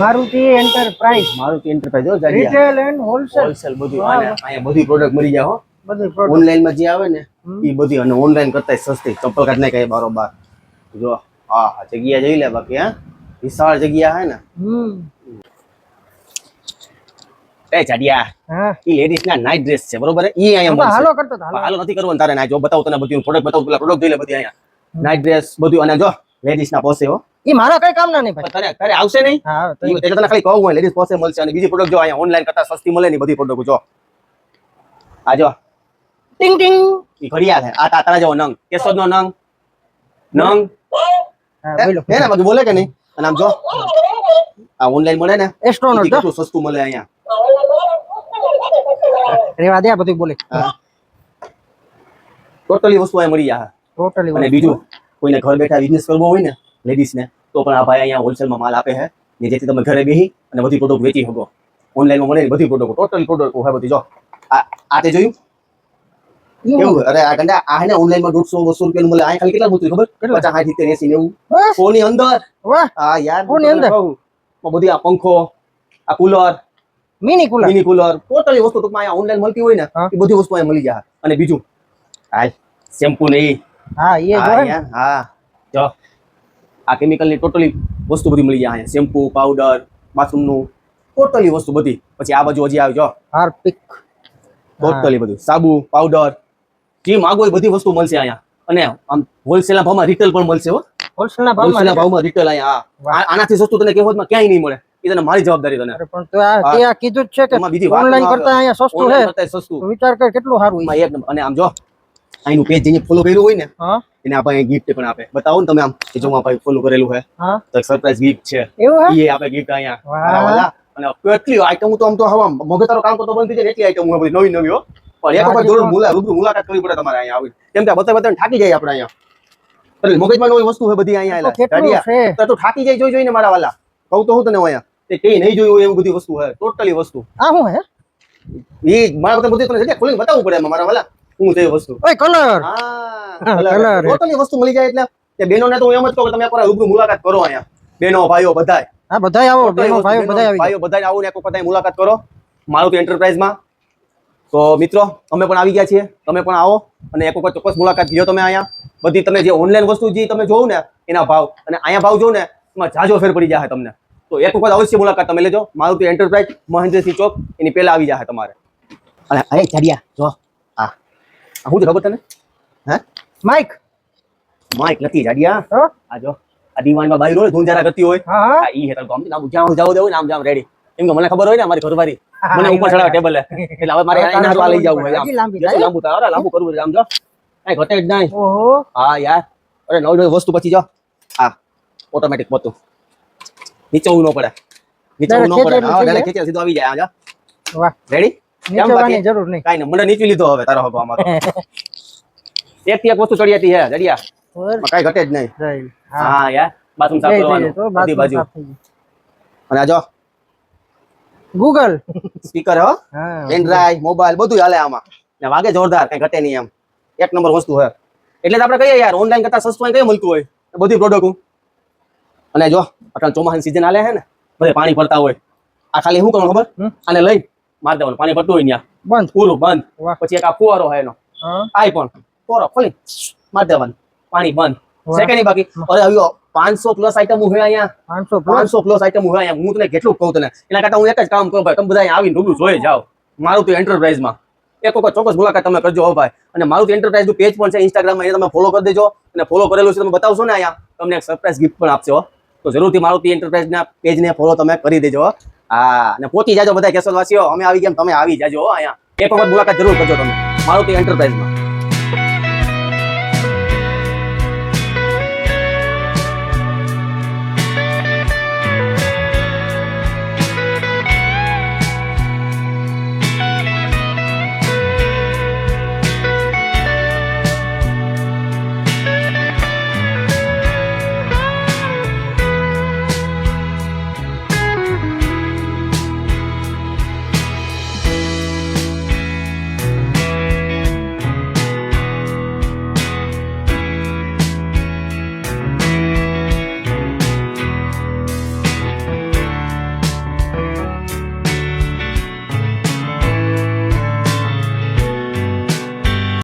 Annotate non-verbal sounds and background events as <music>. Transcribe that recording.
Maruti enterprise Maruti enterprise હો જાડિયા retail and wholesale wholesale બધું આને અહીંયા બધી પ્રોડક્ટ મળી જાય હો. બધી પ્રોડક્ટ ઓનલાઈનમાં જે આવે ને એ બધી અને ઓનલાઈન કરતા સસ્તી. ચપ્પલ કાઢ નાખે બારોબાર. જો આ જગ્યા જોઈ લે બાકી હા. વિશાળ જગ્યા હે ને. એ જાડિયા હા. ઈ લેડીઝ ના નાઈટ ડ્રેસ છે બરોબર ઈ અહીંયા હાલો કરતો હાલો. નથી કરવાનું તારે ના જો બતાવું તને બધું પ્રોડક્ટ બતાવું પેલા પ્રોડક્ટ જોઈ લે બધી અહીંયા. નાઇટ ડ્રેસ બધું અને જો લેડીઝ ના પોસે હો. મારા કઈ કામ ના નહીં ભાઈ. તારે તારે આવશે નહીં? હા એટલે તને ખાલી કહું હોય લેડીઝ પાસે મળશે અને બીજી પ્રોડક્ટ જો અહીંયા ઓનલાઈન કરતા સસ્તી મળે ને બધી પ્રોડક્ટ જો. આ જો. ટિંગ ટિંગ. ઈ ઘડિયાળ આ તાતરા તારા જેવો નંગ. કેશોદ નો નંગ. નંગ? હે ને બધું બોલે કે નહીં? અને આમ જો. આ ઓનલાઈન મળે ને એસ્ટ્રોનોટ કેટલું સસ્તું મળે અહીંયા. રેવા દે આ બધું બોલે. ટોટલી વસ્તુ અહીંયા મળી જાય. ટોટલી અને બીજું કોઈને ઘર બેઠા બિઝનેસ કરવો હોય ને લેડીઝ ને તો પણ આ ભાઈ અહીંયા હોલસેલમાં માલ આપે છે. ને જેથી તમે ઘરે બેસી અને બધી પ્રોડક્ટ વેચી શકો. ઓનલાઈનમાં મળે ને બધી પ્રોડક્ટ ટોટલ પ્રોડક્ટ હોય બધી જો. આ તે જોયું? કેવું? અરે આ ગંડા આ હે ને ઓનલાઈનમાં દોઢસો બસો મળે આ ખાલી કેટલા મૂતું ખબર? કેટલા? સાઠ સિત્તેર એસી નેવું. બસ. ફોની અંદર? હા યાર ફોનની અંદર? બધી આ પંખો આ cooler mini cooler mini cooler totally વસ્તુ ટૂંકમાં અહીંયા ઓનલાઈન મળતી હોય ને એ બધી વસ્તુ અહીંયા મળી જાય. અને બીજું? હાલ શેમ્પુ નહીં હા એ હા ને. જો. આ કેમિકલની ટોટલી વસ્તુ બધી મળી જાય અહીંયા. શેમ્પુ પાવડર બાથરૂમનું ટોટલી વસ્તુ બધી. પછી આ બાજુ હજી આવી જો હાર્પિક. ટોટલી બધું. સાબુ પાવડર જે માગો એ બધી વસ્તુ મળશે અહીંયા. અને આમ હોલસેલ ના ભાવમાં રિટેલ પણ મળશે હો. હોલસેલ ના હોલસેલ ના ભાવમાં ભાવમાં રિટેલ અહીંયા આનાથી સસ્તું તને કહેવતમાં ક્યાંય નહીં મળે. એ તને મારી જવાબદારી તને. પણ તો આ કીધું જ છે કે ઓનલાઈન કરતા અહીંયા સસ્તું છે. સસ્તું. વિચાર કર કેટલું સારું. અને આમ જો અહીંનું પેજ જેને ફોલો કર્યું હોય ને એને આપણે ગિફ્ટ પણ આપે. બતાવો ને તમે આમ કે જો આપણે ફોલો કરેલું છે. હા. તો સરપ્રાઈઝ ગિફ્ટ છે. એ આપણે ગિફ્ટ અહીંયા. અને કેટલી આઈટમ તો આમ તો હવા મગજતારો કામ કરતો બંધ થઈ જાય એટલી આઈટમ બધી નવી નવી હો. પણ એક વખત જરૂર મુલા રૂબરૂ મુલાકાત કરવી પડે તમારે અહીંયા આવી કેમ કે આ બતાવી બતાવીને થાકી જાય આપણે અહીંયા. એટલે મગજમાં નવી વસ્તુ છે બધી અહીંયા. છે? તો થાકી જાય જોઈ જોઈને મારા વાલા. કહું તો હું તને અહીંયા. તે કઈ નહીં જોયું હોય એવું બધી વસ્તુ છે ટોટલી વસ્તુ. આ હું હે? એ મારા બધા બધી તને જગ્યા ખોલીને બતાવવું પડે એમાં મારા વાલા. હું તે વસ્તુ. ઓય કલર. હા કલર. ટોટલી વસ્તુ મળી જાય એટલે તે બહેનોને તો હું એમ જ કહું કે તમે એકવાર રૂબરૂ મુલાકાત કરો અહીંયા. બેનો ભાઈઓ બધાય. હા બધાય આવો. બેનો ભાઈઓ બધાય આવી ભાઈઓ બધાય આવો ને એક વખત મુલાકાત કરો. મારુતિ એન્ટરપ્રાઇઝમાં. તો મિત્રો અમે પણ આવી ગયા છીએ. તમે પણ આવો અને એક વખત ચોક્કસ મુલાકાત લ્યો તમે અહીંયા. બધી તમે જે ઓનલાઈન વસ્તુ જે તમે જોવો ને એના ભાવ. અને અહીંયા ભાવ જોવો ને એમાં જાજો ફેર પડી જાય તમને. તો એક વખત અવશ્ય મુલાકાત તમે લેજો. મારુતિ એન્ટરપ્રાઇઝ મહેન્દ્રસિંહ ચોક. એની પહેલા આવી જાય તમારે. અરે અરે ચડિયા જો. હા જ ખબર તને? હે? માઇક માઇક નથી જાડિયા. આ જો આ દિવાનમાં બાઈ રોય ધૂંજારા કરતી હોય. હા હા. ઈ હેતલ ગમતી નામ જ્યાં જાવ દેવું નામ જામ રેડી એમ કે મને ખબર હોય ને અમારી ઘરવારી મને ઉપર ચડાવે ટેબલે એટલે હવે મારે એના હાથમાં લઈ જવું હોય લાંબી અરે લાંબુ કરવું આમ જો. કઈ ઘટે જ નહીં. ઓહો. હા યાર. અરે નવી નવી વસ્તુ પછી જો. હા ઓટોમેટિક પોતું નીચે ન પડે. નીચવું ન પડે. હા ડાયરેક્ટ ખેંચે સીધો આવી જાય આ જો. વાહ. રેડી નીચેવાની જરૂર નહીં. કાંઈ મને નીચવી લીધો હવે તારો હગો આમાં <laughs> એક થી એક વસ્તુ ચડિયાતી હે જડિયા બરાબર. ઘટે જ નહીં. હા. હા યાર બાથરૂમ સાફ જય, જય, કરવાનું બધી બાજુ. સાફ થઈ ગયું. અને આ ગૂગલ સ્પીકર હો. પેનડ્રાઈવ મોબાઈલ બધું હાલે આમાં. ને વાગે જોરદાર કઈ ઘટે નહીં એમ. એક નંબર વસ્તુ હે. એટલે આપણે કહીએ યાર ઓનલાઈન કરતા સસ્તું કઈ મળતું હોય? બધી પ્રોડક્ટ અને જો અટલ ચોમાસાની સીઝન હાલે હે ને બધે પાણી ભરતા હોય. આ ખાલી શું કરવાનું ખબર? આને લઈ માર દેવાનું. પાણી ભરતું હોય ત્યાં. બંધ. પૂરું બંધ. પછી એક આ ફુવારો હોય એનો. હા. પણ ફુવારો ખોલી. માર દેવાનું. પાણી બંધ. સેકન્ડની બાકી? અરે આવ્યો પાંચસો પ્લસ આઈટમ હોય અહીંયા? પાંચસો પ્લસ પાંચસો પ્લસ આઈટમ હોય અહીંયા. હું તને કેટલું કહું તને? એના કરતા હું એક જ કામ કરું ભાઈ. તમે બધા અહીંયા આવીને રૂબરૂ જોઈ જાઓ. મારું તો એન્ટરપ્રાઇઝમાં એક વખત ચોક્કસ મુલાકાત તમે કરજો હો ભાઈ. અને મારું એન્ટરપ્રાઇઝનું પેજ પણ છે ઇન્સ્ટાગ્રામમાં એ તમે ફોલો કરી દેજો. અને ફોલો કરેલું છે તમે બતાવશો ને અહીંયા. તમને એક સરપ્રાઇઝ ગિફ્ટ પણ આપશે હો. તો જરૂરથી મારુતિ એન્ટરપ્રાઇઝના પેજને ફોલો તમે કરી દેજો હો. અને પહોંચી જાજો બધા કેશોદવાસીઓ અમે આવી ગયા તમે આવી જાજો અહીંયા. એક વખત મુલાકાત જરૂર કરજો તમે. મારુતિ એન્ટરપ્રાઇઝમાં